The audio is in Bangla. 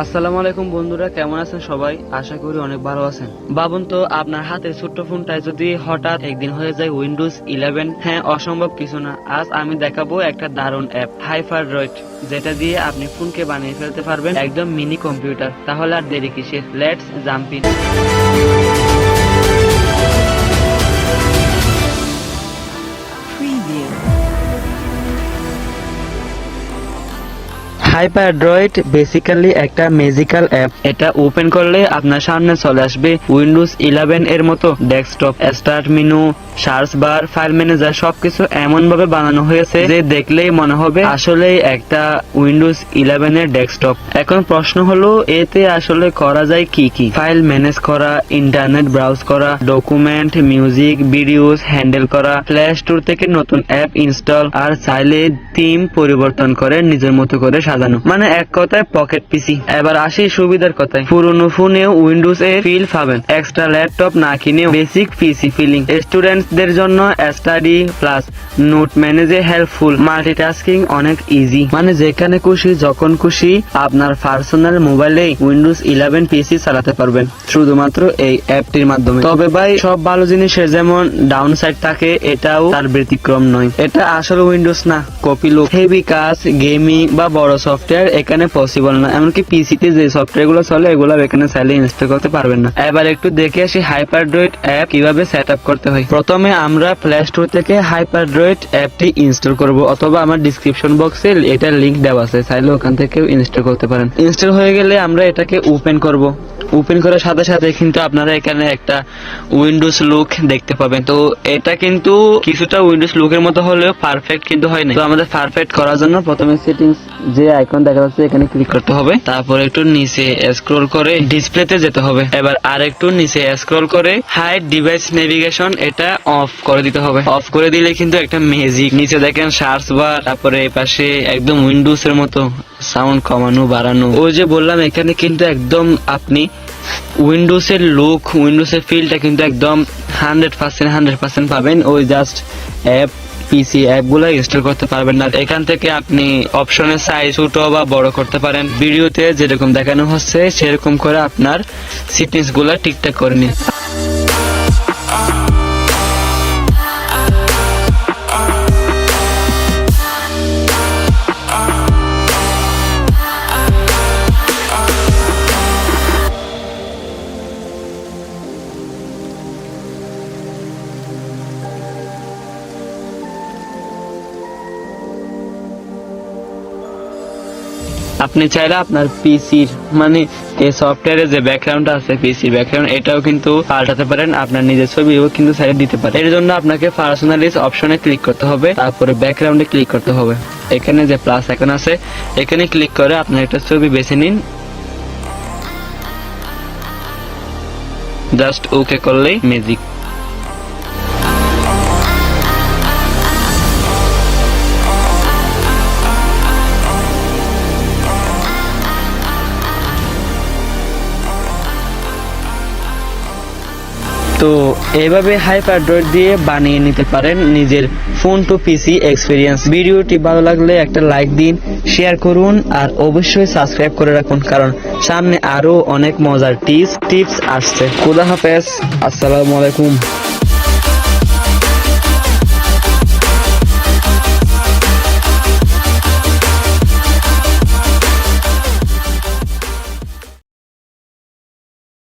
আসসালামু আলাইকুম বন্ধুরা, কেমন আছেন সবাই? আশা করি অনেক ভালো আছেন। বাবন তো, আপনার হাতে ছোট্ট ফোনটায় যদি হঠাৎ একদিন হয়ে যায় উইন্ডোজ ইলেভেন হ্যাঁ অসম্ভব কিছু না। আজ আমি দেখাবো একটা দারুণ অ্যাপ হাইফার রয়েট যেটা দিয়ে আপনি ফোনকে বানিয়ে ফেলতে পারবেন একদম মিনি কম্পিউটার তাহলে আর দেরি কিসের? লেটস জাম্প হাইপারড্রয়েড বেসিক্যালি একটা ম্যাজিক্যাল অ্যাপ এটা ওপেন করলে আপনার সামনে চলে আসবে উইন্ডোজ ইলেভেন এর মতো desktop start menu search bar file manager সবকিছু এমন ভাবে বানানো হয়েছে যে দেখলেই মনে হবে আসলেই একটা উইন্ডোজ ইলেভেন এর ডেস্কটপ এখন প্রশ্ন হলো, এতে আসলে করা যায় কি কি? ফাইল ম্যানেজ করা ইন্টারনেট ব্রাউজ করা ডকুমেন্ট মিউজিক ভিডিওস হ্যান্ডেল করা প্লে স্টোর থেকে নতুন অ্যাপ ইনস্টল আর চাইলে থিম পরিবর্তন করে নিজের মতো করে সাজানো মানে এক কথায় পকেট পিসি এবার আসি সুবিধার কথায়। পুরনো ফোনেও উইন্ডোজ এ ফিল পাবেন। এক্সট্রা ল্যাপটপ না কিনেও বেসিক পিসি ফিলিং স্টুডেন্টসদের জন্য স্টাডি প্লাস নোট ম্যানেজে হেল্পফুল মাল্টিটাস্কিং অনেক ইজি মানে যেখানে খুশি, যখন খুশি, আপনার পার্সোনাল মোবাইলে উইন্ডোজ ইলেভেন পিসি চালাতে পারবেন। শুধুমাত্র এই অ্যাপটির মাধ্যমে। তবে ভাই, সব ভালো জিনিসের যেমন ডাউন সাইড থাকে, এটাও তার ব্যতিক্রম নয়। এটা আসলে উইন্ডোজ না কপি লোক হেভি কাজ গেমিং বা বড় সফটওয়্যার এখানে পসিবল না। এমনকি পিসিতে যে সফটওয়্যারগুলো চলে, এগুলো এখানে চাইলে ইনস্টল করতে পারবেন না। এবার একটু দেখে আসি হাইপারড্রয়েড অ্যাপ কীভাবে সেট করতে হয়। প্রথমে আমরা প্লে স্টোর থেকে হাইপারড্রয়েড অ্যাপটি ইনস্টল করব, অথবা আমার ডিসক্রিপশন বক্সে এটা লিংক দেওয়া আছে, চাইলে ওখান থেকেও ইনস্টল করতে পারেন। ইনস্টল হয়ে গেলে আমরা এটাকে ওপেন করব। ওপেন করার সাথে সাথে কিন্তু আপনারা এখানে একটা উইন্ডোজ লুক দেখতে পাবেন। তো এটা কিন্তু কিছুটা উইন্ডোজ লুকের মতো হলেও পারফেক্ট কিন্তু হয় না তো আমাদের পারফেক্ট করার জন্য প্রথমে সেটিংস যে আইকন দেখা যাচ্ছে, এখানে ক্লিক করতে হবে। তারপর একটু নিচে স্ক্রল করে ডিসপ্লেতে যেতে হবে। এবার আর একটু নিচে স্ক্রল করে হাইড ডিভাইস নেভিগেশন এটা অফ করে দিতে হবে। অফ করে দিলে কিন্তু একটা ম্যাজিক নিচে দেখেন সার্চ বার তারপরে পাশে একদম উইন্ডোজ এর মতো সাউন্ড কমানো, বাড়ানো। ওই যে বললাম, এখানে কিন্তু একদম আপনি উইন্ডোজ এর লুক উইন্ডোজের ফিলটা কিন্তু একদম হান্ড্রেড পার্সেন্ট হান্ড্রেড পার্সেন্ট পাবেন। ওই জাস্ট অ্যাপ পিসি অ্যাপগুলো ইনস্টল করতে পারবেন না। এখান থেকে আপনি অপশনের সাইজ ছোট বা বড় করতে পারেন। ভিডিওতে যেরকম দেখানো হচ্ছে, সেরকম করে আপনার সেটিংসগুলা ঠিকঠাক করে নিন। আপনি চাইলে আপনার পিসির মানে এই সফটওয়্যারে যে ব্যাকগ্রাউন্ড আছে পিসি ব্যাকগ্রাউন্ড এটাও কিন্তু পাল্টাতে পারেন, আপনার নিজের ছবিও কিন্তু সাইডে দিতে পারেন। এর জন্য আপনাকে পার্সোনালিজ অপশনে ক্লিক করতে হবে, তারপরে ব্যাকগ্রাউন্ডে ক্লিক করতে হবে। এখানে যে প্লাস এখন আছে, এখানে ক্লিক করে আপনার একটা ছবি বেছে নিন। জাস্ট ওকে করলেই ম্যাজিক তো এইভাবে হাইপারড্রয়েড দিয়ে বানিয়ে নিতে পারেন নিজের ফোন টু পিসি এক্সপিরিয়েন্স। ভিডিওটি ভালো লাগলে একটা লাইক দিন, শেয়ার করুন আর অবশ্যই সাবস্ক্রাইব করে রাখুন কারণ সামনে আরও অনেক মজার টিপস টিপস আসছে। খুদা হাফেজ, আসসালামু আলাইকুম।